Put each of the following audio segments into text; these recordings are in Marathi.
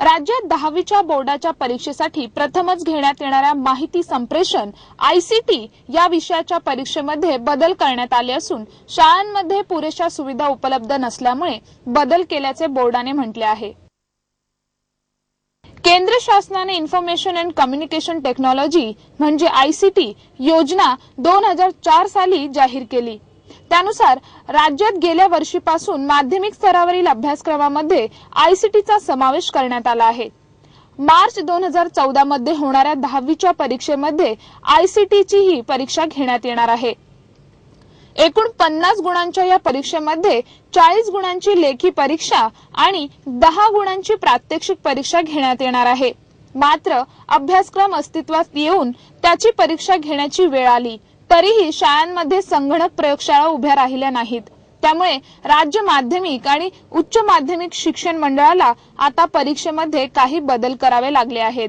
राज्यात दहावीच्या बोर्डाच्या परीक्षेसाठी प्रथमच घेण्यात येणाऱ्या माहिती संप्रेषण आयसीटी या विषयाच्या परीक्षेमध्ये बदल करण्यात आले असून शाळांमध्ये पुरेशा सुविधा उपलब्ध नसल्यामुळे बदल केल्याचे बोर्डाने म्हटले आहे. केंद्र शासनाने इन्फॉर्मेशन अँड कम्युनिकेशन टेक्नॉलॉजी म्हणजे आयसीटी योजना दोन हजार चार साली जाहीर केली. त्यानुसार राज्यात गेल्या वर्षीपासून माध्यमिक स्तरावरील अभ्यासक्रमामध्ये आयसीटीचा समावेश करण्यात आला आहे. मार्च दोन हजार चौदा मध्ये होणाऱ्या दहावीच्या परीक्षेमध्ये आयसीटीची ही परीक्षा घेण्यात येणार आहे. एकूण पन्नास गुणांच्या या परीक्षेमध्ये चाळीस गुणांची लेखी परीक्षा आणि दहा गुणांची प्रात्यक्षिक परीक्षा घेण्यात येणार आहे. मात्र अभ्यासक्रम अस्तित्वात येऊन त्याची परीक्षा घेण्याची वेळ आली. तरीही शाळांमध्ये संगणक प्रयोगशाळा उभ्या राहिल्या नाहीत. त्यामुळे राज्य माध्यमिक आणि उच्च माध्यमिक शिक्षण मंडळाला आता परीक्षेमध्ये काही बदल करावे लागले आहेत.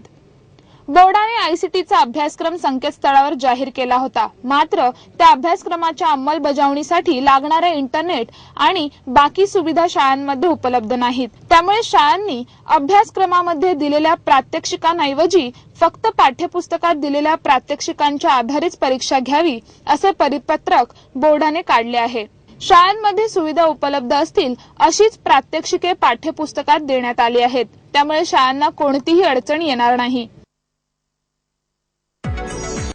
बोर्डाने आयसीटीचा अभ्यासक्रम संकेतस्थळावर जाहीर केला होता. मात्र त्या अभ्यासक्रमाच्या अंमलबजावणीसाठी लागणारे इंटरनेट आणि बाकी सुविधा शाळांमध्ये उपलब्ध नाहीत. त्यामुळे शाळांनी अभ्यासक्रमामध्ये दिलेल्या प्रात्यक्षिकांऐवजी फक्त पाठ्यपुस्तकात दिलेल्या प्रात्यक्षिकांच्या आधारेच परीक्षा घ्यावी असे परिपत्रक बोर्डाने काढले आहे. शाळांमध्ये सुविधा उपलब्ध असतील अशीच प्रात्यक्षिके पाठ्यपुस्तकात देण्यात आली आहेत. त्यामुळे शाळांना कोणतीही अडचण येणार नाही.